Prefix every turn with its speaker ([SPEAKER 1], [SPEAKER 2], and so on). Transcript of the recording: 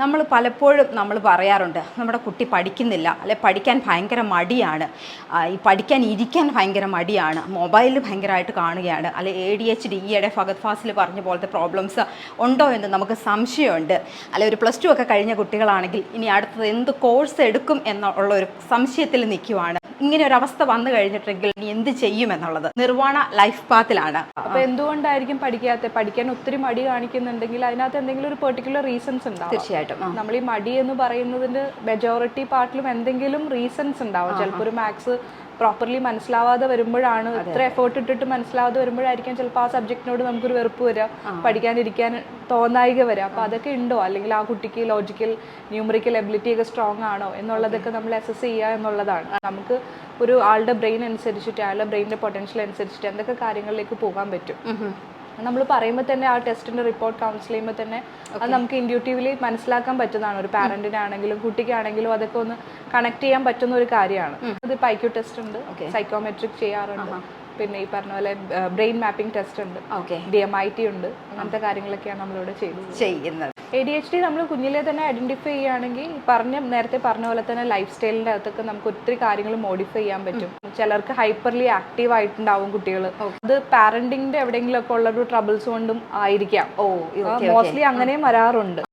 [SPEAKER 1] നമ്മൾ പലപ്പോഴും നമ്മൾ പറയാറുണ്ട് നമ്മുടെ കുട്ടി പഠിക്കുന്നില്ല അല്ലെ പഠിക്കാൻ ഭയങ്കര മടിയാണ്. ഈ പഠിക്കാൻ ഇരിക്കാൻ ഭയങ്കര മടിയാണ് മൊബൈൽ ഭയങ്കരമായിട്ട് കാണുകയാണ് അല്ലെ എ ഡി എച്ച് ഡി ഈയിടെ ഫഗത് ഫാസിൽ പറഞ്ഞ പോലത്തെ പ്രോബ്ലംസ് ഉണ്ടോ എന്ന് നമുക്ക് സംശയമുണ്ട്. അല്ലെ ഒരു പ്ലസ് ടു ഒക്കെ കഴിഞ്ഞ കുട്ടികളാണെങ്കിൽ ഇനി അടുത്തത് എന്ത് കോഴ്സ് എടുക്കും എന്നുള്ള ഒരു സംശയത്തിൽ നിൽക്കുവാണ്. ഇങ്ങനെ ഒരു അവസ്ഥ വന്നു കഴിഞ്ഞിട്ടെങ്കിൽ ഇനി എന്ത് ചെയ്യും എന്നുള്ളത്? നിർവാണ ലൈഫ് പാത്തിലാണ്
[SPEAKER 2] അപ്പൊ എന്തുകൊണ്ടായിരിക്കും പഠിക്കാത്ത? പഠിക്കാൻ ഒത്തിരി മടി കാണിക്കുന്നുണ്ടെങ്കിൽ അതിനകത്ത് എന്തെങ്കിലും ഒരു പെർട്ടിക്കുലർ റീസൺസ് ഉണ്ടാവും.
[SPEAKER 1] തീർച്ചയായിട്ടും.
[SPEAKER 2] നമ്മൾ ഈ മടി എന്ന് പറയുന്നതിന്റെ മെജോറിറ്റി പാർട്ടിലും എന്തെങ്കിലും റീസൺസ് ഉണ്ടാവും. ചിലപ്പോൾ ഒരു മാത്സ് പ്രോപ്പർലി മനസ്സിലാവാതെ വരുമ്പോഴാണ് ഇത്ര എഫേർട്ട് ഇട്ടിട്ട് മനസ്സിലാവാതെ വരുമ്പോഴായിരിക്കാം ചിലപ്പോൾ ആ സബ്ജക്റ്റിനോട് നമുക്കൊരു വെറുപ്പ് വരിക പഠിക്കാനിരിക്കാൻ തോന്നായിക വരിക അപ്പോൾ അതൊക്കെ ഉണ്ടോ? അല്ലെങ്കിൽ ആ കുട്ടിക്ക് ലോജിക്കൽ ന്യൂമറിക്കൽ എബിലിറ്റി ഒക്കെ സ്ട്രോങ് ആണോ എന്നുള്ളതൊക്കെ നമ്മൾ അസസ് ചെയ്യുക എന്നുള്ളതാണ്. നമുക്ക് ഒരു ആളുടെ ബ്രെയിൻ അനുസരിച്ചിട്ട് അയാളുടെ ബ്രെയിനിന്റെ പൊട്ടൻഷ്യൽ അനുസരിച്ചിട്ട് എന്തൊക്കെ കാര്യങ്ങളിലേക്ക് പോകാൻ പറ്റും. നമ്മൾ പറയുമ്പോൾ തന്നെ ആ ടെസ്റ്റിന്റെ റിപ്പോർട്ട് കൗൺസിൽ ചെയ്യുമ്പോൾ തന്നെ അത് നമുക്ക് ഇൻഡ്യൂട്ടീവ്ലി മനസ്സിലാക്കാൻ പറ്റുന്നതാണ്. ഒരു പാരന്റിനാണെങ്കിലും കുട്ടിക്കാണെങ്കിലും അതൊക്കെ ഒന്ന് കണക്ട് ചെയ്യാൻ പറ്റുന്ന ഒരു കാര്യമാണ്. അത് ഇപ്പൊ ഐക്യു ടെസ്റ്റ് ഉണ്ട്. സൈക്കോമെട്രിക് ചെയ്യാറുണ്ട്. പിന്നെ ഈ പറഞ്ഞ പോലെ ബ്രെയിൻ മാപ്പിംഗ് ടെസ്റ്റ് ഉണ്ട്. ഡി എം ഐ ടി ഉണ്ട്. അങ്ങനത്തെ കാര്യങ്ങളൊക്കെയാണ് നമ്മളിവിടെ
[SPEAKER 1] ചെയ്യുന്നത്.
[SPEAKER 2] എ ഡി എച്ച് ഡി നമ്മൾ കുഞ്ഞിലെ തന്നെ ഐഡന്റിഫൈ ചെയ്യുകയാണെങ്കിൽ പറഞ്ഞ നേരത്തെ പറഞ്ഞ പോലെ തന്നെ ലൈഫ് സ്റ്റൈലിന്റെ അകത്തൊക്കെ നമുക്ക് ഒത്തിരി കാര്യങ്ങൾ മോഡിഫൈ ചെയ്യാൻ പറ്റും. ചിലർക്ക് ഹൈപ്പർലി ആക്റ്റീവ് ആയിട്ടുണ്ടാവും കുട്ടികൾ അത് പാരന്റിങ്ങിന്റെ എവിടെയെങ്കിലും ഒക്കെ ഉള്ള ഒരു ട്രബിൾസ് കൊണ്ടും ആയിരിക്കാം.
[SPEAKER 1] ഓ
[SPEAKER 2] മോസ്റ്റ്ലി അങ്ങനെയും വരാറുണ്ട്.